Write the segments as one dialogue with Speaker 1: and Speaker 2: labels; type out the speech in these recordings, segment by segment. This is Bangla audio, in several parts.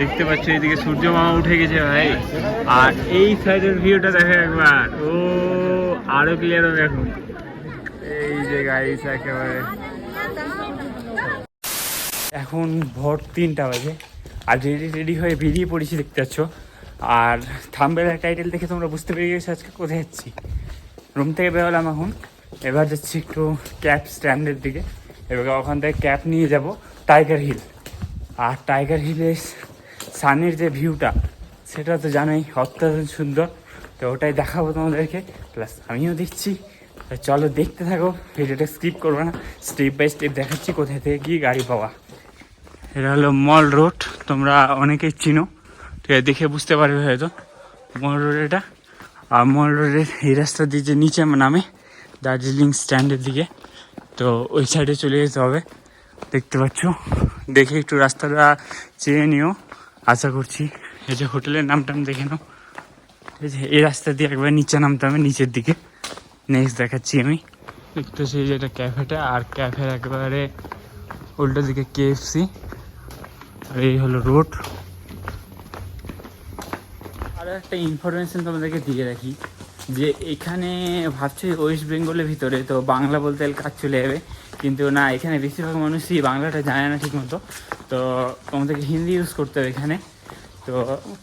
Speaker 1: দেখতে পাচ্ছ, এইদিকে সূর্য মামা উঠে গেছে ভাই। আর এই সাইডের ভিউটা দেখো একবার। ও, আরও ক্লিয়ার হবে এখন। এই যে গাইস একেবারে। এখন ভোর তিনটা বাজে। আর রেডি রেডি হয়ে বেরিয়ে পড়েছি দেখতে পাচ্ছ। আর থাম্বেলের টাইটেল দেখে তোমরা বুঝতে পেরে গেছো আজকে কোথায় যাচ্ছি। রুম থেকে বেরোলাম এখন। এবার যাচ্ছি একটু ক্যাব স্ট্যান্ডের দিকে। এবার ওখান থেকে ক্যাব নিয়ে যাব টাইগার হিল। আর টাইগার হিলের সানের যে ভিউটা, সেটা তো জানোই অত্যাধিক সুন্দর। তো ওটাই দেখাবো তোমাদেরকে। প্লাস আমিও দেখছি। চলো দেখতে থাকো। ভিডিওটা স্কিপ করব না। স্টেপ বাই স্টেপ দেখাচ্ছি কোথায় থেকে কি গাড়ি পাওয়া। এটা হলো মল রোড তোমরা অনেকেই চিনো। ঠিক আছে দেখে বুঝতে পারবে হয়তো। মল রোড এটা। আর মল রোডের এই রাস্তা দিয়ে যে নিচে নামে, দার্জিলিং স্ট্যান্ডের দিকে। তো ওই সাইডে চলে যেতে হবে। দেখতে পাচ্ছ? দেখে একটু রাস্তাটা চেয়ে নিও। আশা করছি। এই যে হোটেলের নামটা আমি দেখে নাও। ঠিক আছে এই রাস্তা দিয়ে একবার নিচে নামতে হবে নিচের দিকে। নেক্সট দেখাচ্ছি আমি। দেখতেছি এই যে এটা ক্যাফেটা, আর ক্যাফের একবারে উল্টো দিকে কেএফসি আর এই হলো রোড। আর একটা ইনফরমেশন তোমাদেরকে দিয়ে রাখি, যে এখানে ভাবছি ওয়েস্ট বেঙ্গলের ভিতরে, তো বাংলা বলতে কাজ চলে যাবে। কিন্তু না, এখানে বেশিরভাগ মানুষই বাংলাটা জানে না ঠিক মতো তো তোমাদেরকে হিন্দি ইউজ করতে হবে এখানে। তো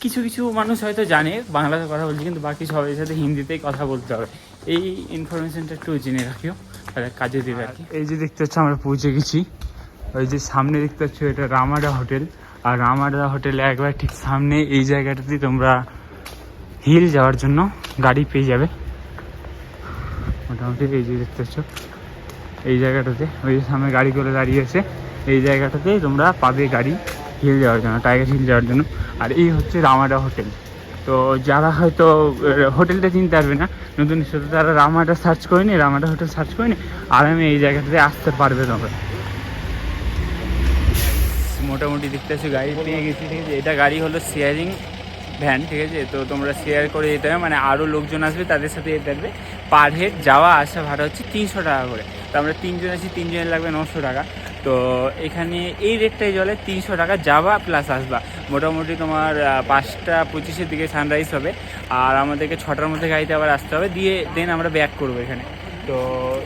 Speaker 1: কিছু কিছু মানুষ হয়তো জানে, বাংলাতে কথা বলছে, কিন্তু বাকি সবাই সাথে হিন্দিতেই কথা বলতে হবে। এই ইনফরমেশনটা একটু জেনে রাখিও, তাহলে কাজে দেবে আর কি। এই যে দেখতে পাচ্ছ, আমরা পৌঁছে গেছি। ওই যে সামনে দেখতে পাচ্ছ, এটা রামাডা হোটেল। আর রামাডা হোটেলে একবার ঠিক সামনে এই জায়গাটাতে তোমরা হিল যাওয়ার জন্য গাড়ি পেয়ে যাবে। মোটামুটি এই যে দেখতে পাচ্ছ এই জায়গাটাতে, ওই যে সামনে গাড়িগুলো দাঁড়িয়ে আছে, এই জায়গাটাতে তোমরা পাবে গাড়ি হিল যাওয়ার জন্য টাইগার হিল যাওয়ার জন্য। আর এই হচ্ছে রামাডা হোটেল তো যারা হয়তো হোটেলটা চিনতে পারবে না, নতুন শুধু তারা রামাডা সার্চ করে নি রামাডা হোটেল সার্চ করে নি আরামে এই জায়গাটাতে আসতে পারবে তোমরা। মোটামুটি দেখতে পাচ্ছি গাড়ি পেয়ে গেছি, ঠিক আছে? এটা গাড়ি হলো শেয়ারিং ভ্যান ঠিক আছে? তো তোমরা শেয়ার করে যেতে হবে মানে আরও লোকজন আসবে, তাদের সাথে যেতে পারবে। পার হেড যাওয়া আসা ভাড়া হচ্ছে তিনশো টাকা করে। তো আমরা তিনজন আছি, তিনজনের লাগবে নশো টাকা। তো এখানে এই রেটটাই জলে তিনশো টাকা যাবা প্লাস আসবা। মোটামুটি তোমার পাঁচটা পঁচিশের দিকে সানরাইজ হবে। আর আমাদেরকে ছটার মধ্যে গাড়িতে আবার আসতে হবে। দিয়ে দেন আমরা ব্যাক করব এখানে। তো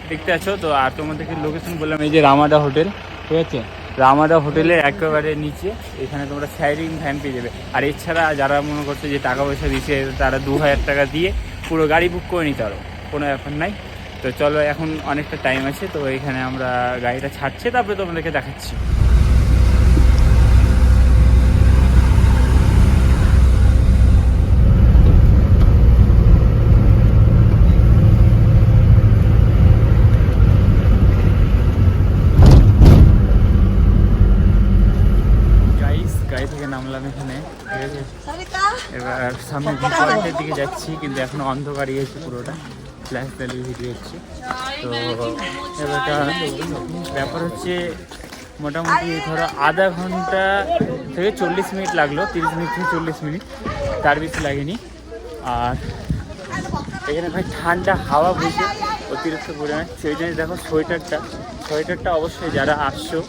Speaker 1: দেখতে আছো তো আর তোমাদেরকে লোকেশন বললাম? এই যে রামাডা হোটেল, ঠিক আছে? রামাডা হোটেলের একেবারে নিচে। এখানে তোমরা শেয়ারিং ভ্যান পেয়ে যাবে। আর এছাড়া যারা মনে করছে যে টাকা পয়সা দিচ্ছে তারা দু হাজার টাকা দিয়ে পুরো গাড়ি বুক করে নিতে পারো। কোনো ব্যাপার নাই। তো চলো এখন অনেকটা টাইম আছে তো এখানে আমরা গাড়িটা ছাড়ছে তারপরে তোমাদেরকে দেখাচ্ছি। গাইস গাড়ি থেকে নামলাম এখানে ঠিক আছে? এবার সামনে দিকে যাচ্ছি কিন্তু এখন অন্ধকার গেছে পুরোটা। ফ্ল্যাশ ভ্যালি ভিডিও হচ্ছে। তো এবারটা ব্যাপার হচ্ছে মোটামুটি ধরো আধা ঘণ্টা থেকে চল্লিশ মিনিট লাগল তিরিশ মিনিট থেকে চল্লিশ মিনিট তার বেশি লাগেনি। আর এখানে ভাই ঠান্ডা হাওয়া বইছে অতিরিক্ত পরিমাণে। সেই জন্য দেখো সোয়েটারটা সোয়েটারটা অবশ্যই যারা আসছো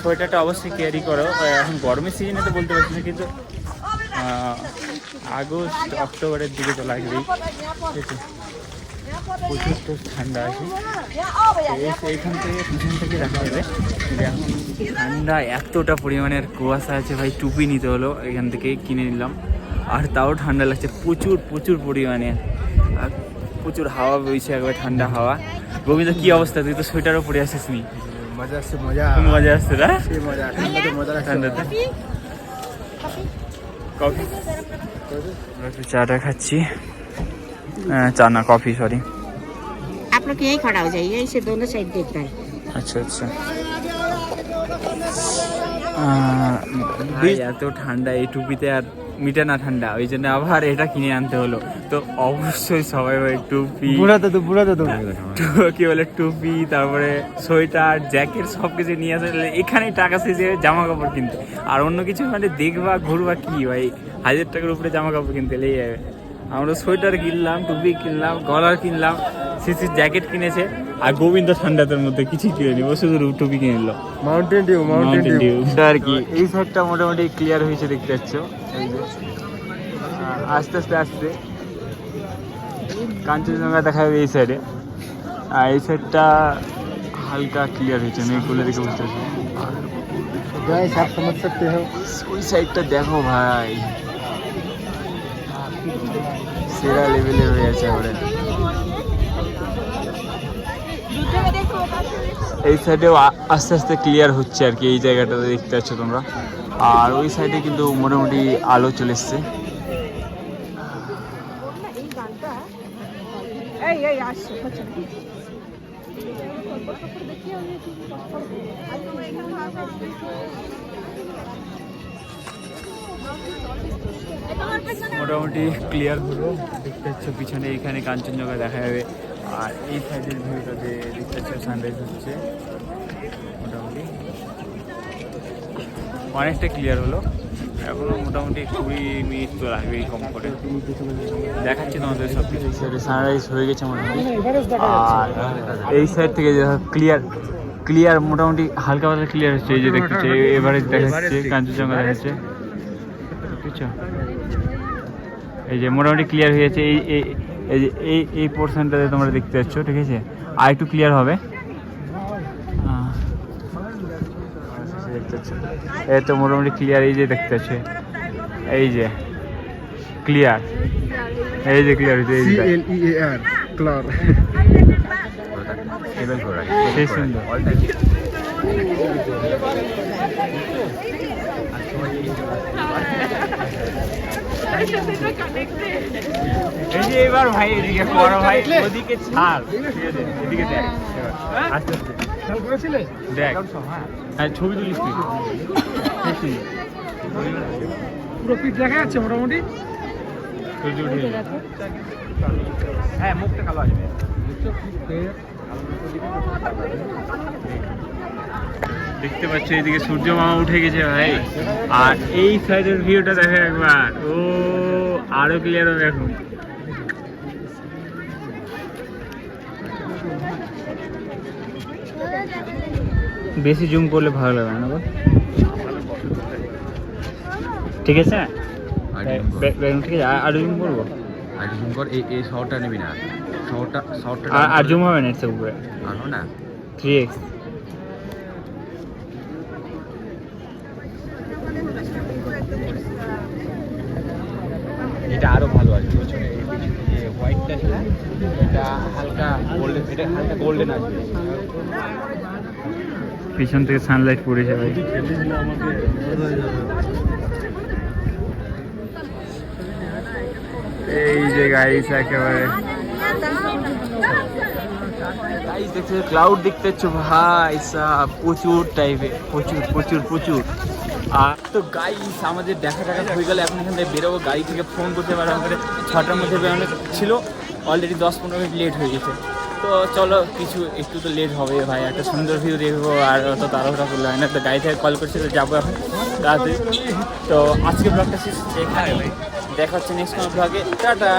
Speaker 1: সোয়েটারটা অবশ্যই ক্যারি করো। এখন গরমের সিজনে তো বলতে পারছি না কিন্তু আগস্ট অক্টোবরের দিকে তো লাগবেই। ঠিক আছে? প্রচুর ঠান্ডা আছে এইখান থেকে পিছন থেকে দেখা যাবে এখন ঠান্ডা এতটা পরিমাণের কুয়াশা আছে ভাই টুপি নিতে হলো এখান থেকে কিনে নিলাম আর তাও ঠান্ডা লাগছে প্রচুর প্রচুর পরিমাণে আর প্রচুর হাওয়া বইছে একবার ঠান্ডা হাওয়া গোবিন্দ কি অবস্থা তুই তো সোয়েটারও পরে আসিস নি
Speaker 2: মজা আসছে মজা
Speaker 1: মজা আসছে
Speaker 2: ঠান্ডাতে
Speaker 1: কফি চাটা খাচ্ছি হ্যাঁ, চা না কফি সরি
Speaker 3: आप लोग यहीं खड़ा हो जाइए इसे दोनों साइड देखना है
Speaker 1: আচ্ছা আচ্ছা আহ, ভাই, এত ঠান্ডা এই টুপিতে আর মিটে না ঠান্ডা ওই জন্য আবার এটা কিনে আনতে হলো তো অবশ্যই সবাই ভাই টুপি
Speaker 2: বুড়া দাদু বুড়া দাদু
Speaker 1: টু- কি বলে টুপি তারপরে সোয়েটার জ্যাকেট সব কিছু নিয়ে আসে এখানে টাকা শেষে জামা কাপড় কিনতে আর অন্য কিছু মানে দেখবা ঘুরবা কি ভাই হাজার টাকার উপরে জামা কাপড় কিনতে লেগে যাবে আমরা সোয়েটার কিনলাম টুপি কিনলাম গলার কিনলাম সিসির জ্যাকেট কিনেছে। আর গোবিন্দ ঠান্ডাতের মধ্যে কিছু কিনে নিব শুধু টুপি কিনে নিল।
Speaker 2: মাউন্টেন ডিউ মাউন্টেন ডিউ
Speaker 1: আর কি? এই সাইডটা মোটামুটি ক্লিয়ার হয়েছে দেখতে পাচ্ছ? আস্তে আস্তে আস্তে কাঞ্চনজঙ্ঘা দেখা যাবে এই সাইডে আর এই সাইডটা হালকা ক্লিয়ার হয়েছে আমি বলে দেখে বুঝতে পারছি ওই সাইডটা দেখো ভাই। সেরা লেভেলে হয়ে আছে ওরে। এই সাইডেও আস্তে আস্তে ক্লিয়ার হচ্ছে আর কি, এই জায়গাটাতে দেখতে পাচ্ছ তোমরা। আর ওই সাইডে কিন্তু মোটামুটি আলো চলে এসছে।
Speaker 3: এই
Speaker 1: মোটামুটি ক্লিয়ার হলো। দেখতে পাচ্ছ পিছনে এখানে কাঞ্চনজঙ্ঘা দেখা যাবে। আর এই সাইডের ভিউটাতে দেখতে পাচ্ছ সানরাইজ হচ্ছে মোটামুটি। অনেকটা ক্লিয়ার হলো। এখনও মোটামুটি কুড়ি মিনিট তো লাগবেই কম করে দেখাচ্ছি তোমাদের সব কিছু সানরাইজ হয়ে গেছে মোটামুটি। আর এই সাইড থেকে ক্লিয়ার ক্লিয়ার মোটামুটি হালকা পাতলা ক্লিয়ার হচ্ছে। এই যে দেখতে পাচ্ছ এবারে দেখাচ্ছে কাঞ্চনজঙ্ঘা দেখাচ্ছে। বুঝছ এই যে মোটামুটি ক্লিয়ার হয়ে যাচ্ছে এই এই এই যে এই এই পোর্শনটাতে তোমরা দেখতে পাচ্ছ ঠিক আছে? আর একটু ক্লিয়ার হবে। দেখতে পাচ্ছ এই তো মোটামুটি ক্লিয়ার এই যে দেখতে পাচ্ছ এই যে ক্লিয়ার এই যে ক্লিয়ার হয়েছে এই যে
Speaker 2: এ ক্লার
Speaker 1: সেই সুন্দর। এবার ভাই এদিকে বড় ভাই ওদিকে ছাড়। এদিকে দেখ। আস্তে আস্তে। দেখ। হ্যাঁ ছবি তুলিস তুই।
Speaker 2: পুরো পিঠ দেখা যাচ্ছে মোটামুটি। হ্যাঁ মুখটা কালো আসবে
Speaker 1: দেখতে পাচ্ছ এদিকে সূর্য মামা উঠে গেছে ভাই। আর এই সাইডের ভিউটা দেখো একবার। ও আরও ক্লিয়ার হবে এখন। বেশি জুম করলে ভালো লাগবে না ঠিক আছে? ঠিক আছে আর- জুম করব?
Speaker 4: আর জুম কর এই এই নিবি না। শহরটা শহরটা
Speaker 1: আর জুম হবে না এর উপরে।
Speaker 4: আর না?
Speaker 1: থ্রি এক্স
Speaker 4: এটা আরও ভালো আসবে পেছনে এই পিছনে যে হোয়াইটটা এটা হালকা গোল্ডেন এটা হালকা গোল্ডেন আসবে।
Speaker 1: পিছন থেকে সানলাইট পড়েছে ভাই এই যে গাইস একেবারে। গাইস দেখছ ক্লাউড দেখতে পাচ্ছ ভাই সাহ প্রচুর টাইপের প্রচুর প্রচুর প্রচুর। আর তো গাইস আমাদের দেখা টাকা হয়ে গেলে, এখন এখান থেকে বেরোবো, গাড়ি থেকে ফোন করতে পারব আমাদের ছটার মধ্যে বেরোনো ছিল অলরেডি দশ পনেরো মিনিট লেট হয়ে গেছে। তো চলো, কিছু, একটু তো লেট হবে ভাই, একটা সুন্দর ভিউ দেখব, আর অত তাড়াহুড়া করলে না। তো গাড়ি থেকে কল করছে তো যাব এখন, রাতে। তো আজকে ব্লগটা শেষ দেখা হচ্ছে নেক্সট কোনো ব্লগে টাটা।